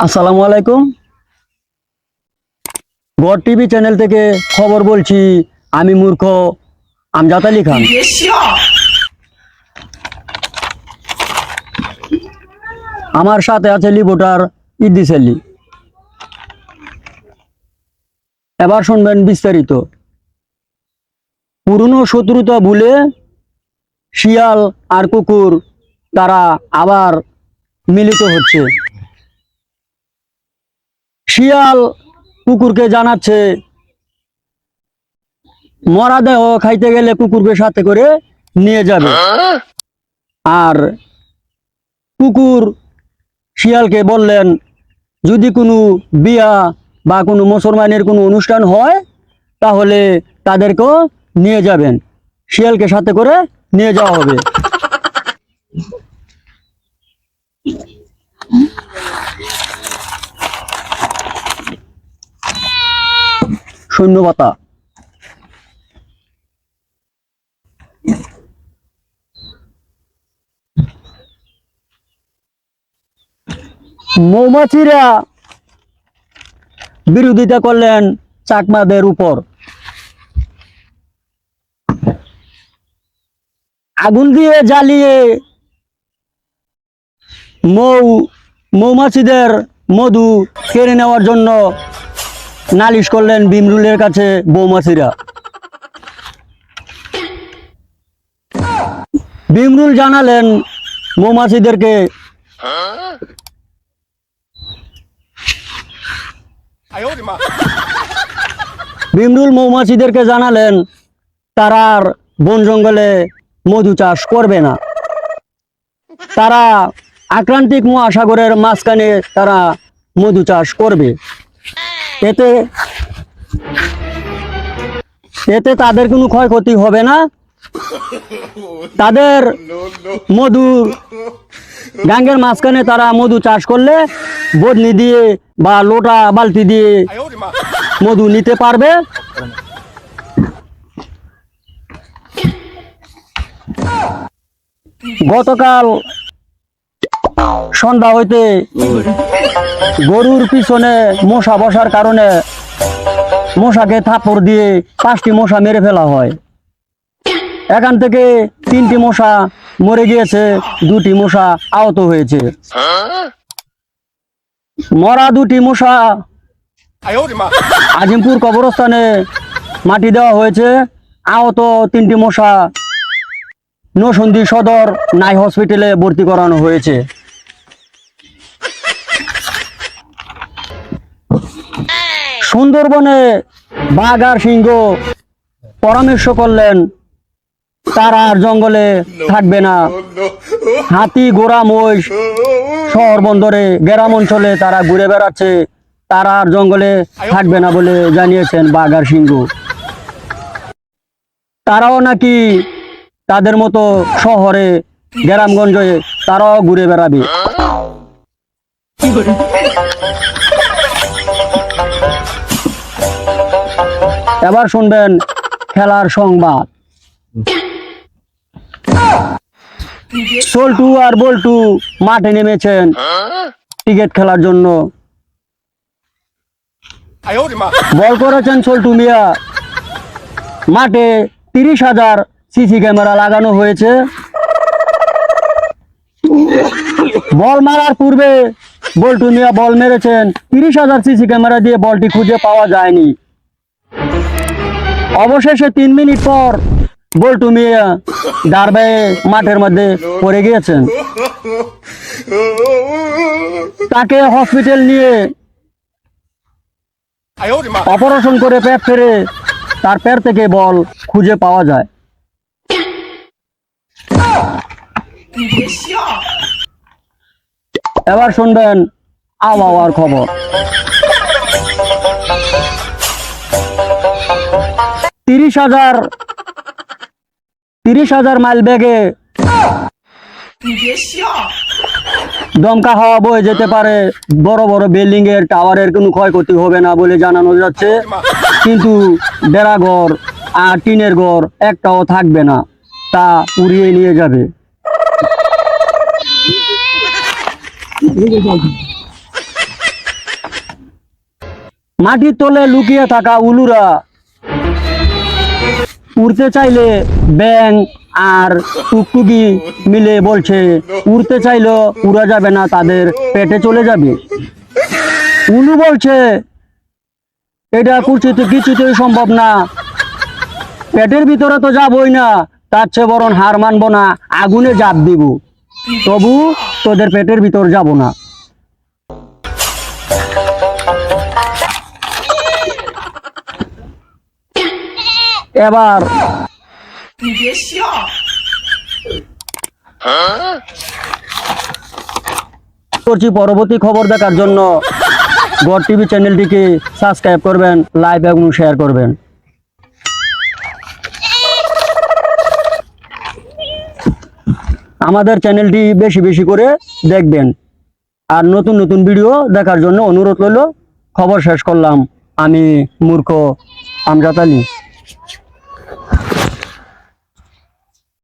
আসসালামু আলাইকুম। God TV channel থেকে খবর বলছি, আমি মূর্খ আমজাদ আলী খান। আমার সাথে আছে লিবোটার ইদ্দিস আলী। এবার শুনবেন বিস্তারিত। পুরনো শত্রুতা ভুলে শিয়াল আর কুকুর তারা আবার মিলিত হচ্ছে। শিয়াল কুকুরকে জানাচ্ছে, মরা দেহ খাইতে গেলে কুকুরকে সাথে করে নিয়ে যাবে। আর কুকুর শিয়ালকে বললেন, যদি কোনো বিয়া বা কোনো মুসলমানের কোনো অনুষ্ঠান হয়, তাহলে তাদেরকেও নিয়ে যাবেন। শিয়ালকে সাথে করে নিয়ে যাওয়া হবে। সৈন্যবাতা মৌমাছিরা বিরোধিতা করলেন চাকমাদের উপর। আগুন দিয়ে জ্বালিয়ে মৌ মৌমাছিদের মধু কেড়ে নেওয়ার জন্য নালিশ করলেন বিমরুলের কাছে বৌমাসিরা। বিমরুল জানালেন মৌমাসিদেরকে বিমরুল মৌমাছিদেরকে জানালেন, তারা আর বন জঙ্গলে মধু চাষ করবে না। তারা আক্রান্তিক মহাসাগরের মাঝখানে তারা মধু চাষ করবে। এতে এতে তাদের কোনো ক্ষয়ক্ষতি হবে না। তাদের মধু গাঙ্গের মাঝখানে তারা মধু চাষ করলে বদলি দিয়ে বা লোটা বালতি দিয়ে মধু নিতে পারবে। গতকাল সন্ধ্যা হইতে গরুর পিছনে মশা বসার কারণে মশাকে থাপড় দিয়ে পাঁচটি মশা মেরে ফেলা হয়। এখান থেকে তিনটি মশা মরে গিয়েছে, দুটি মশা আহত হয়েছে। মরা দুটি মশা আজিমপুর কবরস্থানে মাটি দেওয়া হয়েছে। আহত তিনটি মশা নসন্দি সদর নাই হসপিটালে ভর্তি করানো হয়েছে। সুন্দরবনে বাঘ আর সিংহ পরামর্শ করলেন, তারা আর জঙ্গলে থাকবে না। হাতি গোড়া মহিষ, শহর বন্দরে, গ্রাম অঞ্চলে তারা ঘুরে বেড়াচ্ছে। তারা আর জঙ্গলে থাকবে না বলে জানিয়েছেন বাঘ আর সিংহ। তারাও নাকি তাদের মতো শহরে, গ্রামগঞ্জে তারাও ঘুরে বেড়াবে। এবার শুনবেন খেলার সংবাদ। সোলটু আর বল্টু মাঠে নেমেছেন ক্রিকেট খেলার জন্য। বল করেছেন সোলটু মিয়া। মাঠে তিরিশ হাজার সিসি ক্যামেরা লাগানো হয়েছে। বল মারার পূর্বে বল্টু মিয়া বল মেরেছেন। তিরিশ হাজার সিসি ক্যামেরা দিয়ে বলটি খুঁজে পাওয়া যায়নি। অবশেষে তিন মিনিট পর বল্টু মিয়া দাঁড়বায়ে মাঠের মধ্যে পড়ে গিয়েছেন। তাকে হসপিটাল নিয়ে অপারেশন করে প্যার ফেরে তার প্যার থেকে বল খুঁজে পাওয়া যায়। এবার শুনবেন আবহাওয়ার খবর। তিরিশ হাজার। তিরিশ হাজার মাইল বেগে দমকা হাওয়া বয়ে যেতে পারে। বড় বড় বিল্ডিং এর টাওয়ারের কোনো ক্ষয়ক্ষতি হবে না বলে জানানো যাচ্ছে। কিন্তু বেড়াঘর আর টিনের ঘর একটাও থাকবে না, তা উড়িয়ে নিয়ে যাবে। মাটির তলে লুকিয়ে থাকা উলুরা উড়তে চাইলে ব্যাং আর টুকটুকি মিলে বলছে, উড়তে চাইলেও উড়া যাবে না, তাদের পেটে চলে যাবে। উলু বলছে, এটা কুচিতে কিছুতেই সম্ভব না। পেটের ভিতরে তো যাবই না, তার চেয়ে বরং হার মানবো না, আগুনে জাপ দিব। তবু তোদের পেটের ভিতর যাব না। এবার। করছি পরবর্তী খবর দেখার জন্য। গড় টিভি চ্যানেলটিকে সাবস্ক্রাইব করবেন লাইভ এবং শেয়ার করবেন। আমাদের চ্যানেলটি বেশি বেশি করে দেখবেন। আর নতুন নতুন ভিডিও দেখার জন্য অনুরোধ করল খবর শেষ করলাম। আমি মূর্খ আমজাত আলী।